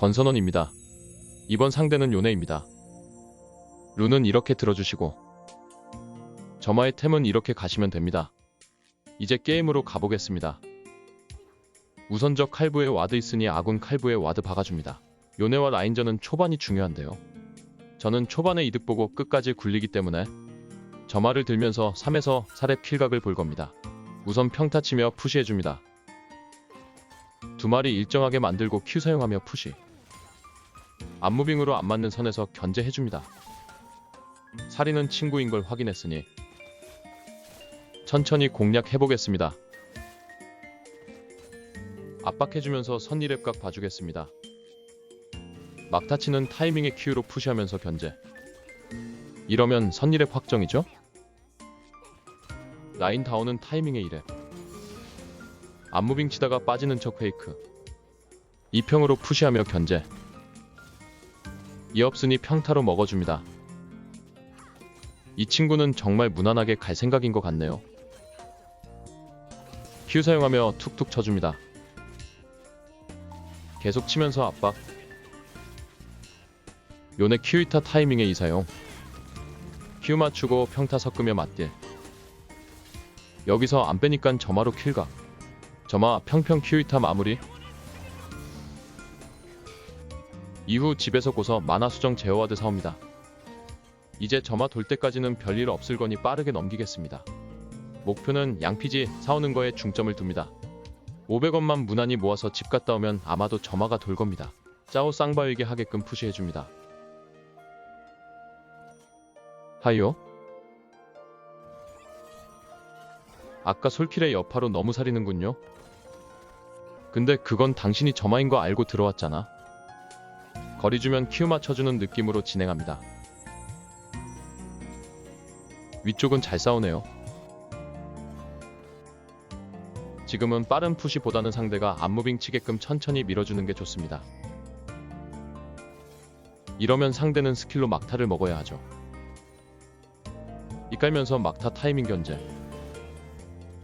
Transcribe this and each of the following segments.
권선원입니다. 이번 상대는 요네입니다. 룬은 이렇게 들어주시고 점화의 템은 이렇게 가시면 됩니다. 이제 게임으로 가보겠습니다. 우선 저 칼부에 와드 있으니 아군 칼부에 와드 박아줍니다. 요네와 라인전은 초반이 중요한데요. 저는 초반의 이득 보고 끝까지 굴리기 때문에 점화를 들면서 3에서 4렙 킬각을 볼 겁니다. 우선 평타 치며 푸시해줍니다. 두 마리 일정하게 만들고 Q 사용하며 푸시. 안무빙으로 안 맞는 선에서 견제해줍니다. 살인은 친구인 걸 확인했으니 천천히 공략해보겠습니다. 압박해주면서 선리랩각 봐주겠습니다. 막타치는 타이밍의 Q로 푸시하면서 견제. 이러면 선리랩 확정이죠? 라인 다운은 타이밍의 1랩. 안무빙 치다가 빠지는 척 페이크. 2평으로 푸시하며 견제. 이 없으니 평타로 먹어줍니다. 이 친구는 정말 무난하게 갈 생각인 것 같네요. Q 사용하며 툭툭 쳐줍니다. 계속 치면서 압박. 요네 Q이타 타이밍의 이사용. Q 맞추고 평타 섞으며 맞딜. 여기서 안 빼니깐 점화로 킬각. 점화 평평 Q이타 마무리. 이후 집에서 고서 만화 수정 제어와드 사옵니다. 이제 점화 돌 때까지는 별일 없을 거니 빠르게 넘기겠습니다. 목표는 양피지 사오는 거에 중점을 둡니다. 500원만 무난히 모아서 집 갔다 오면 아마도 점화가 돌 겁니다. 짜오 쌍바에게 하게끔 푸시해줍니다. 하이요? 아까 솔킬의 여파로 너무 살이는군요. 근데 그건 당신이 점화인 거 알고 들어왔잖아. 거리 주면 큐 맞춰주는 느낌으로 진행합니다. 위쪽은 잘 싸우네요. 지금은 빠른 푸시보다는 상대가 안무빙 치게끔 천천히 밀어주는 게 좋습니다. 이러면 상대는 스킬로 막타를 먹어야 하죠. 이깔면서 막타 타이밍 견제.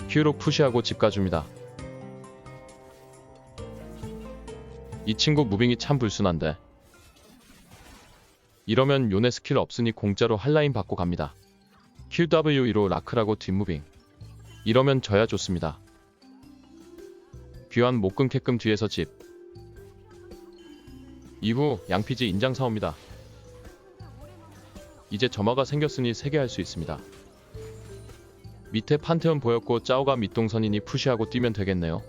Q로 푸시하고 집 가줍니다. 이 친구 무빙이 참 불순한데. 이러면 요네 스킬 없으니 공짜로 한라인 받고 갑니다. QW2로 라크라고 뒷무빙. 이러면 져야 좋습니다. 귀환 못 끊게끔 뒤에서 집. 이후 양피지 인장 사옵니다. 이제 점화가 생겼으니 3개 할 수 있습니다. 밑에 판테온 보였고 짜오가 밑동선이니 푸시하고 뛰면 되겠네요.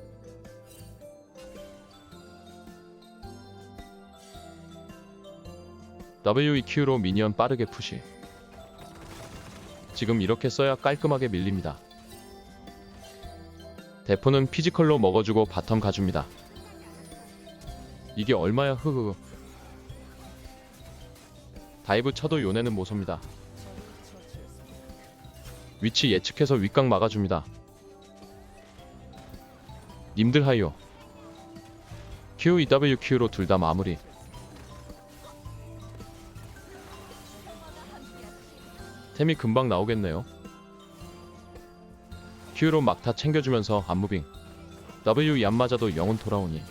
WEQ로 미니언 빠르게 푸시. 지금 이렇게 써야 깔끔하게 밀립니다. 대포는 피지컬로 먹어주고 바텀 가줍니다. 이게 얼마야 흐흐. 다이브 쳐도 요네는 못 섭니다. 위치 예측해서 윗각 막아줍니다. 님들 하이요. QEWQ로 둘 다 마무리. 템이 금방 나오겠네요. Q로 막타 챙겨주면서 안무빙. W 얌 맞아도 영혼 돌아오니.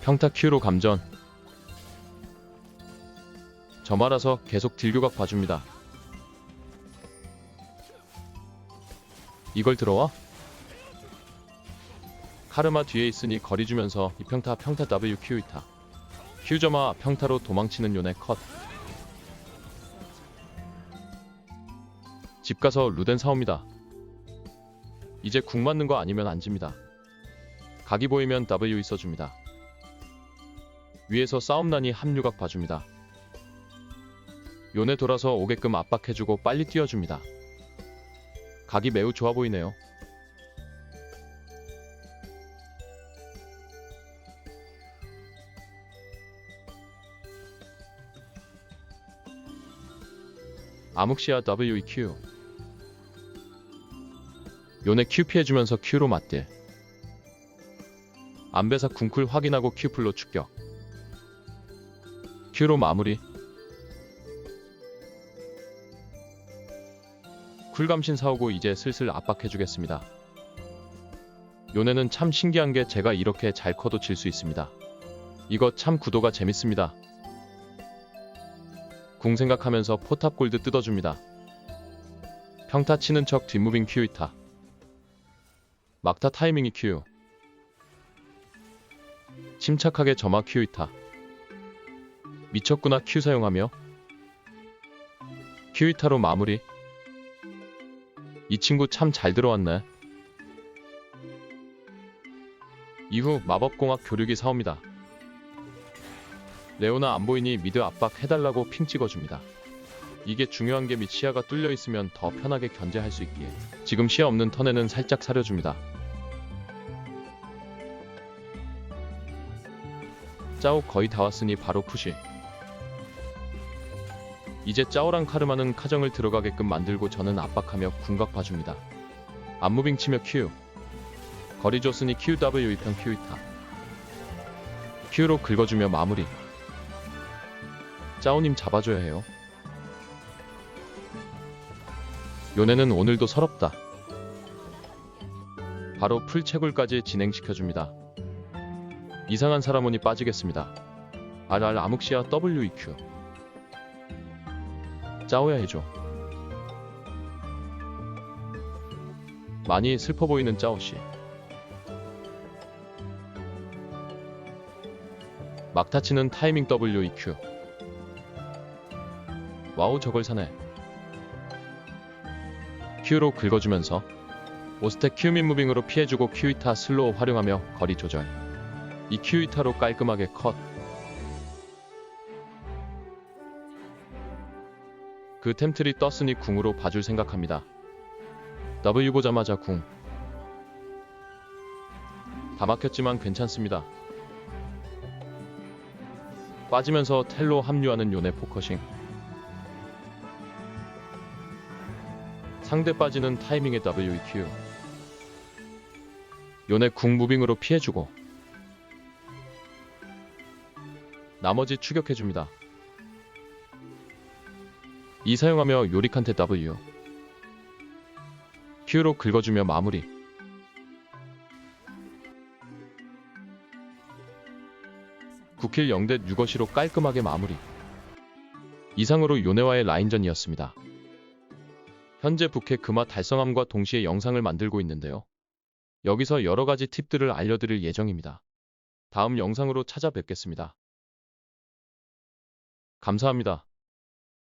평타 Q로 감전. 저 말아서 계속 딜교각 봐줍니다. 이걸 들어와? 카르마 뒤에 있으니 거리 주면서 이 평타 평타 W Q 이타. 점화 평타로 도망치는 요네 컷. 집 가서 루덴 사옵니다. 이제 궁 맞는 거 아니면 안 집니다. 각이 보이면 W 있어줍니다. 위에서 싸움난이 합류각 봐줍니다. 요네 돌아서 오게끔 압박해주고 빨리 뛰어줍니다. 각이 매우 좋아 보이네요. 암흑시야 WEQ 요네 Q 피해주면서 Q로 맞대. 안배사 궁쿨 확인하고 Q풀로 축격. Q로 마무리. 쿨감신 사오고 이제 슬슬 압박해주겠습니다. 요네는 참 신기한 게 제가 이렇게 잘 커도 질 수 있습니다. 이거 참 구도가 재밌습니다. 궁 생각하면서 포탑 골드 뜯어줍니다. 평타 치는 척 뒷무빙 큐이타. 막타 타이밍이 큐. 침착하게 점화 큐이타. 미쳤구나 큐 사용하며 큐이타로 마무리. 이 친구 참 잘 들어왔네. 이후 마법공학 교류기 사옵니다. 레오나 안 보이니 미드 압박 해달라고 핑 찍어줍니다. 이게 중요한 게 밑 시야가 뚫려 있으면 더 편하게 견제할 수 있기에 지금 시야 없는 턴에는 살짝 사려줍니다. 짜오 거의 다 왔으니 바로 푸시. 이제 짜오랑 카르마는 카정을 들어가게끔 만들고 저는 압박하며 궁각 봐줍니다. 안무빙 치며 Q. 거리 줬으니 QW 이편 Q이타. Q로 긁어주며 마무리. 짜오님 잡아줘야 해요. 요네는 오늘도 서럽다. 바로 풀채굴까지 진행시켜줍니다. 이상한 사람 오니 빠지겠습니다. RR 암흑시야 WEQ. 짜오야 해줘. 많이 슬퍼 보이는 짜오씨. 막타치는 타이밍 WEQ. 와우 저걸 사네. Q로 긁어주면서 오스텍 Q민 무빙으로 피해주고 Q이타 슬로우 활용하며 거리 조절. 이 Q이타로 깔끔하게 컷. 그 템트리 떴으니 궁으로 봐줄 생각합니다. W 보자마자 궁. 다 막혔지만 괜찮습니다. 빠지면서 텔로 합류하는 요네 포커싱. 상대 빠지는 타이밍의 WEQ. 요네 궁 무빙으로 피해주고 나머지 추격해줍니다. 이 사용하며 요리칸테 W Q로 긁어주며 마무리 구킬 0대 6어시로 깔끔하게 마무리 이상으로 요네와의 라인전이었습니다. 현재 부캐 금화 달성함과 동시에 영상을 만들고 있는데요. 여기서 여러가지 팁들을 알려드릴 예정입니다. 다음 영상으로 찾아뵙겠습니다. 감사합니다.